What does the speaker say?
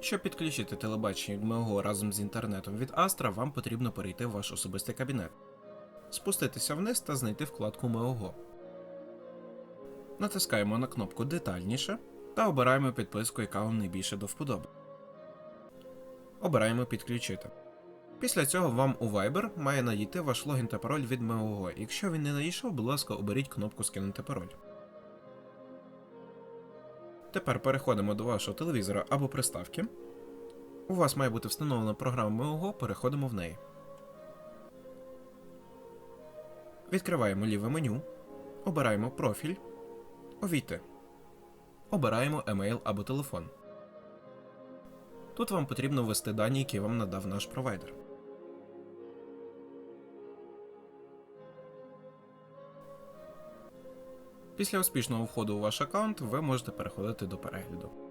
Щоб підключити телебачення від МОГО разом з інтернетом від Astra, вам потрібно перейти в ваш особистий кабінет, спуститися вниз та знайти вкладку МОГО. Натискаємо на кнопку Детальніше та обираємо підписку, яка вам найбільше до вподоби. Обираємо Підключити. Після цього вам у Viber має надійти ваш логін та пароль від МОГО. Якщо він не надійшов, будь ласка, оберіть кнопку Скинути пароль. Тепер переходимо до вашого телевізора або приставки. У вас має бути встановлена програма МОГО, переходимо в неї. Відкриваємо ліве меню, обираємо профіль, увійти. Обираємо емейл або телефон. Тут вам потрібно ввести дані, які вам надав наш провайдер. Після успішного входу у ваш аккаунт ви можете переходити до перегляду.